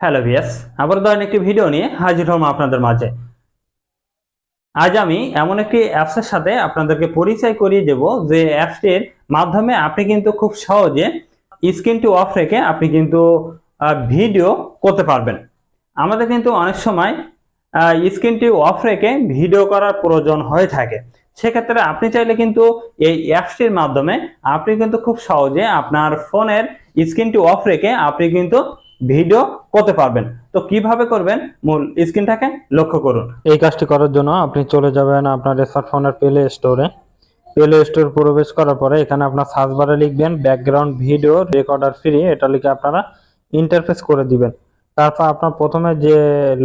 Hello ভিয়াস আবার ধরেন একটি ভিডিও নিয়ে হাজির হলাম আপনাদের মাঝে। আজ আমি এমন একটি অ্যাপসের সাথে আপনাদেরকে পরিচয় করিয়ে দেব যে অ্যাপসটির মাধ্যমে আপনি কিন্তু খুব সহজে স্ক্রিন টু অফ রেখে আপনি কিন্তু ভিডিও করতে পারবেন। আমাদের কিন্তু অনেক সময় স্ক্রিনটি অফ রেখে ভিডিও করার প্রয়োজন হয়ে থাকে। সেক্ষেত্রে আপনি চাইলে কিন্তু এই অ্যাপসটির মাধ্যমে আপনি কিন্তু খুব সহজে আপনার ফোনের স্ক্রিনটি অফ রেখে আপনি কিন্তু ভিডিও করতে পারবেন। তো কীভাবে করবেন? মূল স্ক্রিনটাকে লক্ষ্য করুন। এই কাজটি করার জন্য আপনি চলে যাবেন আপনার স্মার্টফোনের প্লে স্টোরে প্লে স্টোর প্রবেশ করার পরে এখানে আপনার সার্চ বারে লিখবেন ব্যাকগ্রাউন্ড ভিডিও রেকর্ডার ফ্রি এটা লিখে আপনারা ইন্টারফেস করে দিবেন। তারপর আপনার প্রথমে যে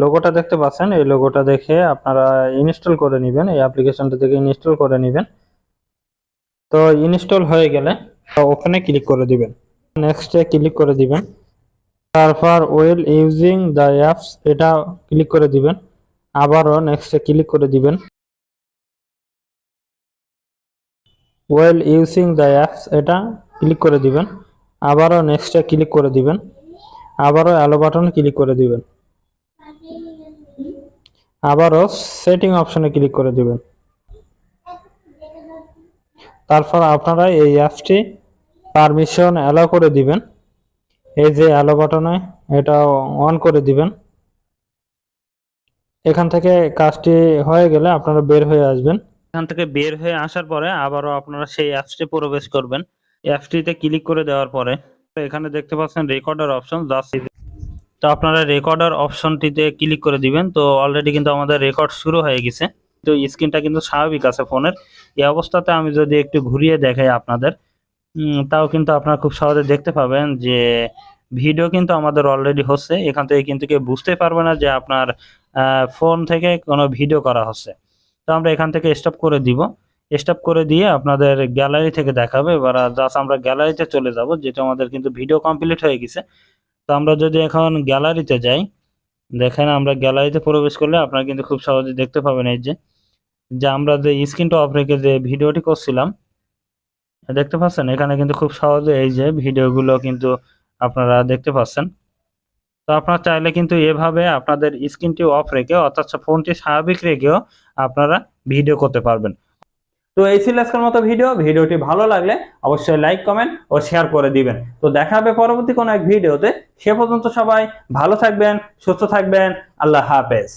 লোগোটা দেখতে পাচ্ছেন, এই লোগোটা দেখে আপনারা ইনস্টল করে নেবেন। এই অ্যাপ্লিকেশনটা থেকে ইনস্টল করে নেবেন। তো ইনস্টল হয়ে গেলে ওখানে ক্লিক করে দিবেন। নেক্সটে ক্লিক করে দিবেন। তারপর ওয়েল ইউজিং দ্য অ্যাপস, এটা ক্লিক করে দিবেন। আবারও নেক্সটে ক্লিক করে দিবেন। ওয়েল ইউজিং দ্য অ্যাপস, এটা ক্লিক করে দিবেন। আবারও নেক্সটে ক্লিক করে দিবেন। আবারও অ্যালো বাটন ক্লিক করে দিবেন। আবারও সেটিং অপশনে ক্লিক করে দিবেন। তারপর আপনারা এই অ্যাপসটি পারমিশন অ্যালাউ করে দিবেন। এই যে অ্যালো বাটনে, এটা অন করে দিবেন। এখান থেকে কাজটি হয়ে গেলে আপনারা বের হয়ে আসবেন। এখান থেকে বের হয়ে আসার পরে আবারও আপনারা সেই অ্যাপসটি প্রবেশ করবেন। অ্যাপসটিতে ক্লিক করে দেওয়ার পরে এখানে দেখতে পাচ্ছেন রেকর্ডার অপশন জাস্ট তো আপনারা রেকর্ডার অপশনটিতে ক্লিক করে দিবেন। তো অলরেডি কিন্তু আমাদের রেকর্ড শুরু হয়ে গেছে। তো স্ক্রিনটা কিন্তু স্বাভাবিক আছে ফোনের। এই অবস্থাতে আমি যদি একটু ঘুরিয়ে দেখাই আপনাদের। তাও কিন্তু আপনারা খুব সহজে দেখতে পাবেন যে ভিডিও কিন্তু আমাদের অলরেডি হচ্ছে। এখান থেকে কিন্তু কেউ বুঝতে পারবে না যে আপনার ফোন থেকে কোনো ভিডিও করা হচ্ছে। তো আমরা এখান থেকে স্টপ করে দিব। স্টপ করে দিয়ে আপনাদের গ্যালারি থেকে দেখাবে। এবার জাস্ট আমরা গ্যালারিতে চলে যাব যেটা আমাদের কিন্তু ভিডিও কমপ্লিট হয়ে গেছে। তো আমরা যদি এখন গ্যালারিতে যাই, দেখেন আমরা গ্যালারিতে প্রবেশ করলে আপনারা কিন্তু খুব সহজে দেখতে পাবেন এই যে যে আমরা যে স্ক্রিনটা অফ রেখে যে ভিডিওটি করছিলাম দেখতে পাচ্ছেন? এখানে কিন্তু খুব সহজে এই যে ভিডিওগুলো কিন্তু আপনারা দেখতে পাচ্ছেন। তো আপনারা চাইলে কিন্তু এভাবে আপনাদের স্ক্রিনটি অফ রেখে, অর্থাৎ ফোনটি স্বাভাবিক রেখেও আপনারা ভিডিও করতে পারবেন। তো এই ছিল আজকের মতো ভিডিও। ভিডিওটি ভালো লাগলে অবশ্যই লাইক, কমেন্ট ও শেয়ার করে দিবেন। তো দেখা হবে পরবর্তী কোনো এক ভিডিওতে। সে পর্যন্ত সবাই ভালো থাকবেন, সুস্থ থাকবেন। আল্লাহ হাফেজ।